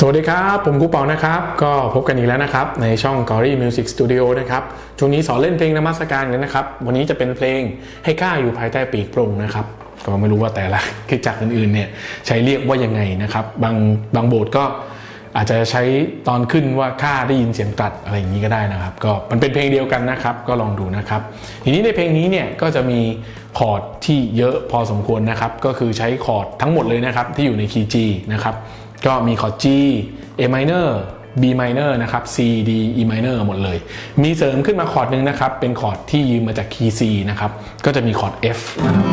สวัสดีครับ ผมกูเปานะครับ ก็พบกันอีกแล้วนะครับ ในช่อง g o r y Music Studio นะครับ ช่วงนี้สอนเล่นเพลงนมัสการกันนะครับ วันนี้จะเป็นเพลงให้กล้าอยู่ภายใต้ปีกโปร่งนะครับ ก็ไม่รู้ว่าแต่ละคริดจักอื่นๆเนี่ยใช้เรียกว่ายังไงนะครับ บางบางโบสถ์ก็อาจจะใช้ตอนขึ้นว่าข้าได้ยินเสียงตัดอะไรอย่างนี้ก็ได้นะครับ ก็มันเป็นเพลงเดียวกันนะครับ ก็ลองดูนะครับ ทีนี้ในเพลงนี้เนี่ยก็จะมีคอร์ดที่เยอะพอสมควรนะครับ ก็คือใช้คอร์ดทั้งหมดเลยนะครับที่อยู่ในคีย์ G นะครับ ก็มีคอร์ด G A minor B minor นะครับ C D E minor หมดเลย มีเสริมขึ้นมาคอร์ดหนึ่งนะครับ เป็นคอร์ดที่ยืมมาจากคีย์ C นะครับ ก็จะมีคอร์ด F นะครับ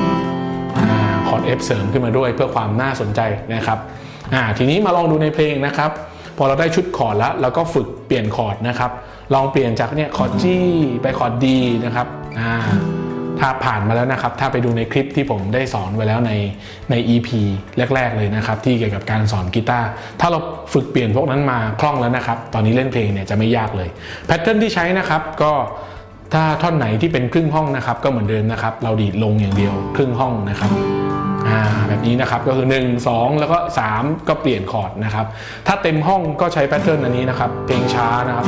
อ่าคอร์ด F เสริมขึ้นมาด้วยเพื่อความน่าสนใจนะครับอ่าทีนี้มาลองดูในเพลงนะครับ พอเราได้ชุดคอร์ดแล้วเราก็ฝึกเปลี่ยนคอร์ดนะครับ ลองเปลี่ยนจากเนี่ยคอร์ด G ไปคอร์ด D นะครับ อ่า ถ้าผ่านมาแล้วนะครับ ถ้าไปดูในคลิปที่ผมได้สอนไว้แล้วในใน EP แรก ๆ เลยนะครับ ที่เกี่ยวกับการสอนกีตาร์ถ้าเราฝึกเปลี่ยนพวกนั้นมาคล่องแล้วนะครับ ตอนนี้เล่นเพลงเนี่ยจะไม่ยากเลยแพทเทิร์นที่ใช้นะครับก็ถ้าท่อนไหนที่เป็นครึ่งห้องนะครับก็เหมือนเดิมนะครับ เราดีดลงอย่างเดียวครึ่งห้องนะครับอ่าแบบนี้นะครับก็คือ 1 2 แล้วก็ 3 ก็เปลี่ยนคอร์ดนะครับ ถ้าเต็มห้องก็ใช้แพทเทิร์นอันนี้นะครับ เพลงช้านะครับ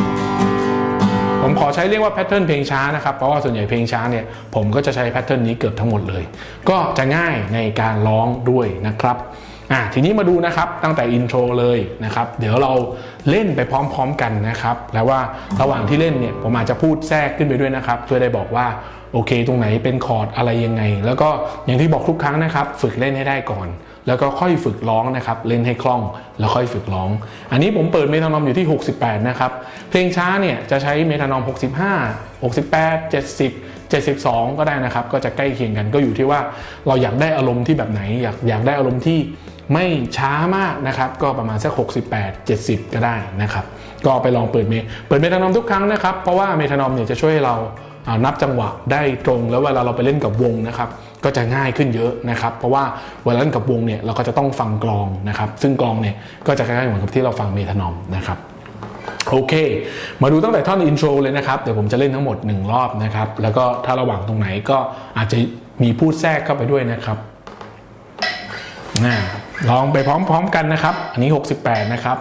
ผมขอใช้เรียกว่าแพทเทิร์นเพลงช้านะครับ เพราะว่าส่วนใหญ่เพลงช้าเนี่ยผมก็จะใช้แพทเทิร์นนี้เกือบทั้งหมดเลย ก็จะง่ายในการร้องด้วยนะครับอะทีนี้มาดูนะครับตั้งแต่อินโทรเลยนะครับเดี๋ยวเราเล่นไปพร้อมๆกันนะครับแล้วว่าระหว่างที่เล่นเนี่ยผมอาจจะพูดแทรกขึ้นไปด้วยนะครับเพื่อได้บอกว่าโอเค ตรงไหนเป็นคอร์ดอะไรยังไง แล้วก็อย่างที่บอกทุกครั้งนะครับ ฝึกเล่นให้ได้ก่อน แล้วก็ค่อยฝึกร้องนะครับเล่นให้คล่องแล้วค่อยฝึกร้อง อันนี้ผมเปิดเมทานอมอยู่ที่ 68 นะครับ เพลงช้าเนี่ยจะใช้เมทานอม 65 68 70 72 ก็ได้นะครับ ก็จะใกล้เคียงกันก็อยู่ที่ว่าเราอยากได้อารมณ์ที่แบบไหน อยากอยากได้อารมณ์ที่ไม่ช้ามากนะครับ ก็ประมาณสัก 68 70 ก็ได้นะครับ ก็ไปลองเปิดเมเปิดเมทานอมทุกครั้งนะครับ เพราะว่าเมทานอมเนี่ยจะช่วยให้เราอ่านับจังหวะได้ตรงแล้วเวลาเราไปเล่นกับวงนะครับ ก็จะง่ายขึ้นเยอะนะครับ เพราะว่าเวลาเล่นกับวงเนี่ยเราก็จะต้องฟังกลองนะครับ ซึ่งกลองเนี่ยก็จะคล้ายๆเหมือนกับที่เราฟังเมทานอมนะครับโอเค มาดูตั้งแต่ท่อนอินโทรเลยนะครับ เดี๋ยวผมจะเล่นทั้งหมด 1 รอบนะครับ แล้วก็ถ้าระหว่างตรงไหนก็อาจจะมีพูดแทรกเข้าไปด้วยนะครับอ่าลองไปพร้อมๆกันนะครับ อันนี้ 68 นะครับ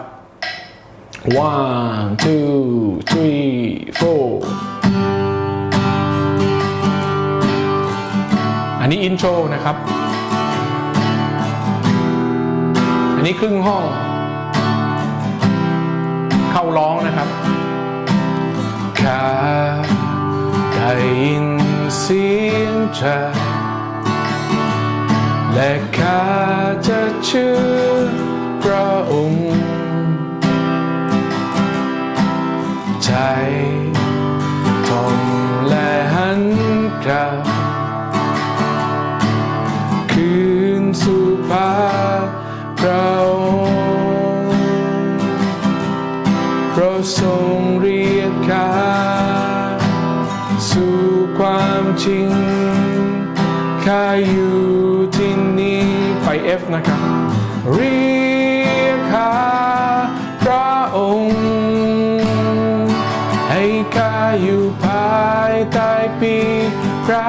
one two three four อันนี้อินโทรนะครับ อันนี้ครึ่งห้อง เข้าร้องนะครับข้าได้ยินเสียงเธอและข้าจะเชื่อพระองค์ใจทนและหันกลับ งเรียกข้าสู่ความจริงข้าอยู่ที่นี่ไป F นะครับ เรียกข้าพระองค์ ให้ข้าอยู่ภายใต้ปีกพระ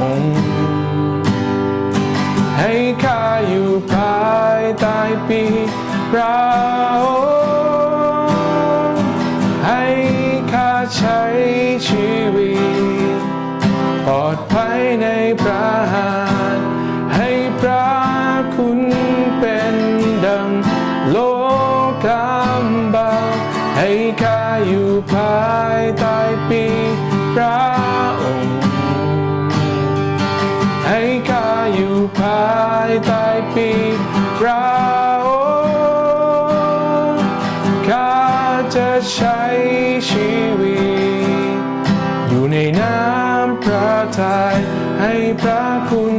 องค์ ให้ข้าอยู่ภายใต้ปีกเรา ชีวิต ปลอดภัยในพระหารให้พระคุณเป็นดังโลกำบังให้ข้าอยู่ภายใต้ปีพระองค์ ให้ข้าอยู่ภายใต้ปี ในน้ำพระทัยให้พระคุณ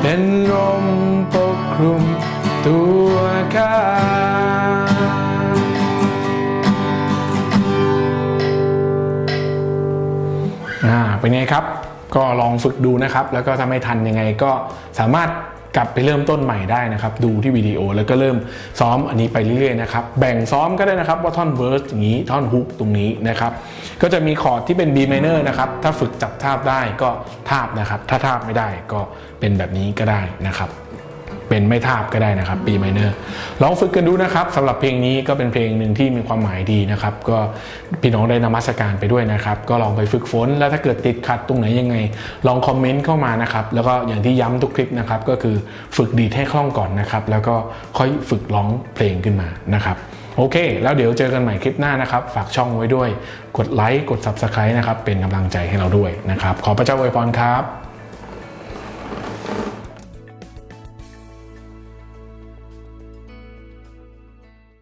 เป็นลมปกคลุมตัวข้าอ่าเป็นไงครับ ก็ลองฝึกดูนะครับ แล้วก็ถ้าไม่ทันยังไงก็สามารถ กลับไปเริ่มต้นใหม่ได้นะครับ ดูที่วิดีโอแล้วก็เริ่มซ้อมอันนี้ไปเรื่อยๆนะครับ แบ่งซ้อมก็ได้นะครับว่าท่อนเวิร์สอย่างนี้ท่อนฮุกตรงนี้นะครับ ก็จะมีคอร์ดที่เป็น B minor นะครับ ถ้าฝึกจับทาบได้ก็ทาบนะครับ ถ้าทาบไม่ได้ก็เป็นแบบนี้ก็ได้นะครับ เป็นไม่ทาบก็ได้นะครับ B minor ลองฝึกกันดูนะครับสำหรับเพลงนี้ก็เป็นเพลงหนึ่งที่มีความหมายดีนะครับ ก็พี่น้องได้นมัสการไปด้วยนะครับ ก็ลองไปฝึกฝนแล้วถ้าเกิดติดขัดตรงไหนยังไง ลองคอมเมนต์เข้ามานะครับแล้วก็อย่างที่ย้ำทุกคลิปนะครับก็คือฝึกดีดให้คล่องก่อนนะครับ แล้วก็ค่อยฝึกร้องเพลงขึ้นมานะครับโอเค แล้วเดี๋ยวเจอกันใหม่คลิปหน้านะครับ ฝากช่องไว้ด้วย กดไลค์ กด Subscribe นะครับ เป็นกำลังใจให้เราด้วยนะครับ ขอพระเจ้าอวยพรครับ